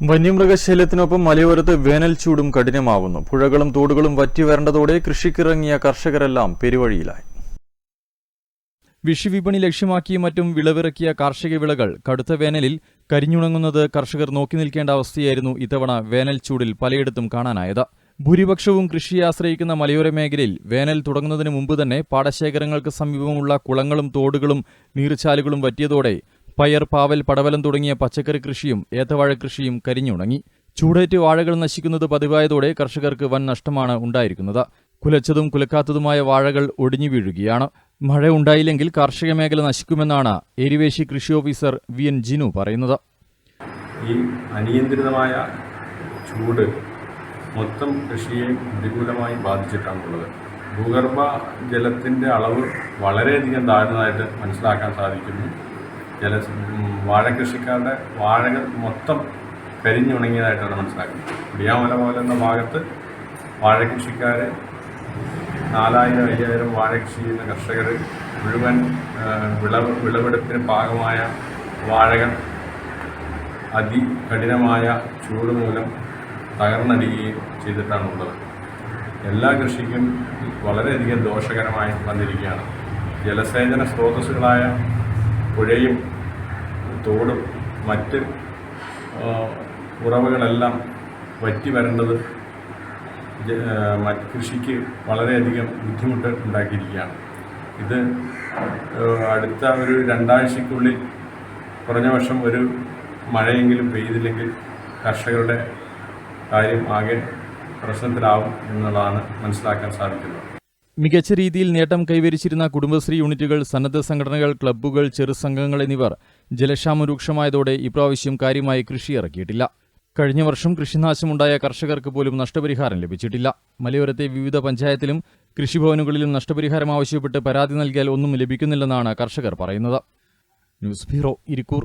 വന്യമൃഗശല്യത്തിനൊപ്പം മലയോരത്ത് വേനൽ ചൂടും കഠിനമാവുന്നു. പുഴകളും തോടുകളും വറ്റി വരേണ്ടതോടെ കൃഷിക്കിറങ്ങിയ കർഷകരെല്ലാം പെരുവഴിയിലായി. വിഷുവിപണി ലക്ഷ്യമാക്കിയും മറ്റും വിളവിറക്കിയ കാർഷിക വിളകൾ കടുത്ത വേനലിൽ കരിഞ്ഞുണങ്ങുന്നത് കർഷകർ നോക്കി നിൽക്കേണ്ട അവസ്ഥയായിരുന്നു ഇത്തവണ വേനൽ ചൂടിൽ പലയിടത്തും കാണാനായത്. ഭൂരിപക്ഷവും കൃഷിയെ ആശ്രയിക്കുന്ന മലയോര മേഖലയിൽ വേനൽ തുടങ്ങുന്നതിന് മുമ്പ് തന്നെ പാടശേഖരങ്ങൾക്ക് സമീപമുള്ള കുളങ്ങളും തോടുകളും നീർച്ചാലുകളും വറ്റിയതോടെ പയർ പാവൽ പടവലം തുടങ്ങിയ പച്ചക്കറി കൃഷിയും ഏത്തവാഴ കൃഷിയും കരിഞ്ഞുണങ്ങി. ചൂടേറ്റ് വാഴകൾ നശിക്കുന്നത് പതിവായതോടെ കർഷകർക്ക് വൻ നഷ്ടമാണ് ഉണ്ടായിരിക്കുന്നത്. കുലച്ചതും കുലക്കാത്തതുമായ വാഴകൾ ഒടിഞ്ഞു വീഴുകയാണ്. മഴ ഉണ്ടായില്ലെങ്കിൽ കാർഷിക മേഖല നശിക്കുമെന്നാണ് എരിവേശി കൃഷി ഓഫീസർ വി എൻ ജിനു പറയുന്നത്. ഈ അനിയന്ത്രിതമായ ചൂട് മൊത്തം കൃഷിയെ പ്രതികൂലമായി ബാധിച്ചിട്ടാണുള്ളത്. ഭൂഗർഭ ജലത്തിന്റെ അളവ് വളരെയധികം താഴ്ന്നതായിട്ട് മനസ്സിലാക്കാൻ സാധിക്കുന്നു. ജല വാഴ കൃഷിക്കാരുടെ വാഴകൾ മൊത്തം കരിഞ്ഞുണങ്ങിയതായിട്ടാണ് മനസ്സിലാക്കുന്നത്. കുടിയാമല പോലെന്ന ഭാഗത്ത് വാഴ കൃഷിക്കാർ നാലായിരം അയ്യായിരം വാഴ കൃഷി ചെയ്യുന്ന കർഷകർ മുഴുവൻ വിള വിളവ് വിളവെടുപ്പിന് പാകമായ വാഴകൾ അതികഠിനമായ ചൂട് മൂലം തകർന്നടിയുകയും ചെയ്തിട്ടാണുള്ളത്. എല്ലാ കൃഷിക്കും വളരെയധികം ദോഷകരമായി വന്നിരിക്കുകയാണ്. ജലസേചന സ്രോതസ്സുകളായ പുഴയും തോടും മറ്റ് ഉറവുകളെല്ലാം വറ്റി വരേണ്ടത് കൃഷിക്ക് വളരെയധികം ബുദ്ധിമുട്ട് ഉണ്ടാക്കിയിരിക്കുകയാണ്. ഇത് അടുത്ത ഒരു രണ്ടാഴ്ചക്കുള്ളിൽ കുറഞ്ഞ വർഷം ഒരു മഴയെങ്കിലും പെയ്തില്ലെങ്കിൽ കർഷകരുടെ കാര്യം ആകെ പ്രശ്നത്തിലാവും എന്നുള്ളതാണ് മനസ്സിലാക്കാൻ സാധിക്കുന്നത്. മികച്ച രീതിയിൽ നേട്ടം കൈവരിച്ചിരുന്ന കുടുംബശ്രീ യൂണിറ്റുകൾ സന്നദ്ധ സംഘടനകൾ ക്ലബ്ബുകൾ ചെറുസംഘങ്ങൾ എന്നിവർ ജലക്ഷാമം രൂക്ഷമായതോടെ ഇപ്രാവശ്യം കാര്യമായി കൃഷി ഇറക്കിയിട്ടില്ല കഴിഞ്ഞ വർഷം കൃഷിനാശമുണ്ടായ കർഷകർക്ക് പോലും നഷ്ടപരിഹാരം ലഭിച്ചിട്ടില്ല. മലയോരത്തെ വിവിധ പഞ്ചായത്തിലും കൃഷിഭവനുകളിലും നഷ്ടപരിഹാരം ആവശ്യപ്പെട്ട് പരാതി നൽകിയാൽ ഒന്നും ലഭിക്കുന്നില്ലെന്നാണ് കർഷകർ പറയുന്നത്. News bureau Irikkur.